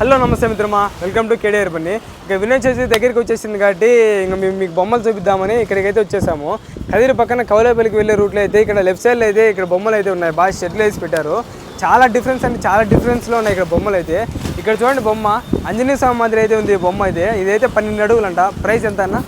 Hello నమస్తే మిత్రమా welcome to KDR పని ఇక వినయ్ చవితి దగ్గరికి వచ్చేసింది కాబట్టి ఇంకా మేము మీకు బొమ్మలు చూపిద్దామని ఇక్కడికైతే వచ్చేసాము. కదిరి పక్కన కౌలేపల్లికి వెళ్ళే రూట్లో అయితే ఇక్కడ లెఫ్ట్ సైడ్లో అయితే ఇక్కడ బొమ్మలు అయితే ఉన్నాయి. బాగా షెడ్లు వేసి పెట్టారు. చాలా డిఫరెన్స్ అంటే చాలా డిఫరెన్స్లో ఉన్నాయి ఇక్కడ బొమ్మలు అయితే. ఇక్కడ చూడండి బొమ్మ ఆంజనేయ స్వామి మాదిరి అయితే ఉంది బొమ్మ అయితే. ఇదైతే పన్నెండు అడుగులంట. ప్రైస్ ఎంత అన్న?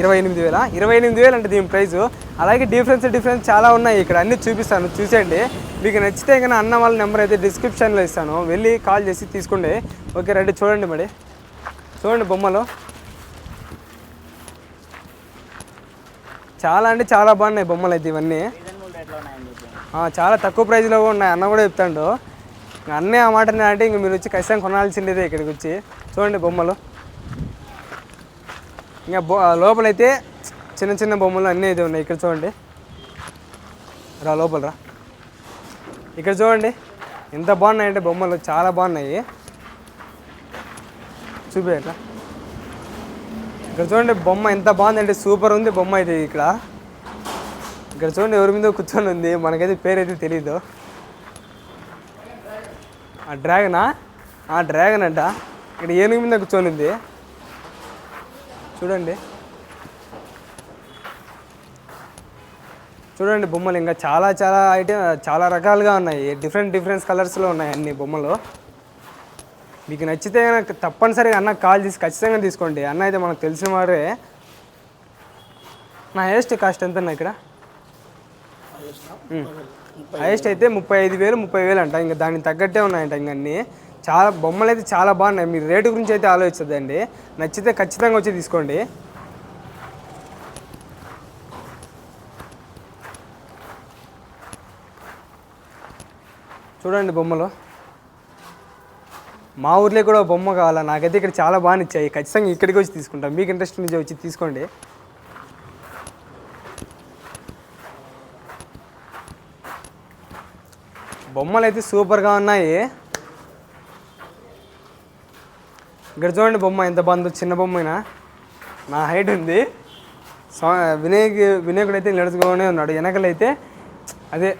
ఇరవై ఎనిమిది వేల. ఇరవై ఎనిమిది వేలు అంటే దీని ప్రైస్. అలాగే డిఫరెన్స్ డిఫరెన్స్ చాలా ఉన్నాయి. ఇక్కడ అన్ని చూపిస్తాను. చూసేయండి. మీకు నచ్చితే కానీ అన్న వాళ్ళ నెంబర్ అయితే డిస్క్రిప్షన్లో ఇస్తాను. వెళ్ళి కాల్ చేసి తీసుకోండి ఓకే రండి చూడండి మరి. చూడండి బొమ్మలు. చాలా అంటే చాలా బాగున్నాయి బొమ్మలు అయితే ఇవన్నీ. చాలా తక్కువ ప్రైస్లో ఉన్నాయి. అన్న కూడా చెప్తాడు. ఇంకా అన్నీ ఆ మాట అంటే ఇంక మీరు వచ్చి ఖచ్చితంగా కొనాల్సిందేదే ఇక్కడికి వచ్చి. చూడండి బొమ్మలు. ఇంకా బొ లోపలైతే చిన్న చిన్న బొమ్మలు అన్నీ అయితే ఉన్నాయి. ఇక్కడ చూడండి. రా లోపల రా. ఇక్కడ చూడండి ఎంత బాగున్నాయంటే బొమ్మలు చాలా బాగున్నాయి. చూపేట్లా ఇక్కడ చూడండి బొమ్మ ఎంత బాగుందంటే సూపర్ ఉంది బొమ్మ అయితే ఇక్కడ. ఇక్కడ చూడండి ఎవరి మీద కూర్చొని ఉంది మనకైతే పేరైతే తెలీదు. ఆ డ్రాగనా? ఆ డ్రాగన్ అంట. ఇక్కడ ఏనుగు మీద కూర్చొని ఉంది. చూడండి. చూడండి బొమ్మలు ఇంకా చాలా చాలా ఐటమ్ చాలా రకాలుగా ఉన్నాయి. డిఫరెంట్ డిఫరెంట్ కలర్స్లో ఉన్నాయి అన్ని బొమ్మలు. మీకు నచ్చితే కనుక తప్పనిసరిగా అన్న కాల్ చేసి ఖచ్చితంగా తీసుకోండి. అన్న అయితే మనకు తెలిసిన వారే నా హైయెస్ట్ కాస్ట్ ఎంత అన్న ఇక్కడ? హైయెస్ట్ అయితే ముప్పై ఐదు వేలు ముప్పై వేలు అంట. ఇంకా దానికి తగ్గట్టే ఉన్నాయంట ఇంక అన్నీ. చాలా బొమ్మలు అయితే చాలా బాగున్నాయి. మీరు రేటు గురించి అయితే ఆలోచించదండి నచ్చితే ఖచ్చితంగా వచ్చి తీసుకోండి. చూడండి బొమ్మలు. మా ఊర్లో కూడా బొమ్మ కావాలా? నాకైతే ఇక్కడ చాలా బాగా నచ్చాయి. ఖచ్చితంగా ఇక్కడికి వచ్చి తీసుకుంటాం. మీకు ఇంట్రెస్ట్ నుంచి వచ్చి తీసుకోండి. బొమ్మలు అయితే సూపర్గా ఉన్నాయి. ఇక్కడ చూడండి బొమ్మ ఎంత బాగుందో. చిన్న బొమ్మైనా? నా హైట్ ఉంది. సో వినాయక్ వినాయకుడు అయితే నడుచుకోనే ఉన్నాడు. వెనకలైతే అదే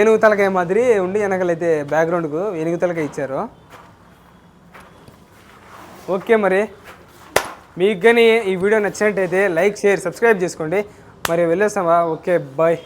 ఏనుగు తలకాయ మాదిరి ఉండి వెనకలైతే బ్యాక్గ్రౌండ్కు ఏనుగు తలకాయ ఇచ్చారు. ఓకే మరి. మీకు కానీ ఈ వీడియో నచ్చినట్టయితే లైక్ షేర్ సబ్స్క్రైబ్ చేసుకోండి. మరి వెళ్ళేస్తామా ఓకే బాయ్.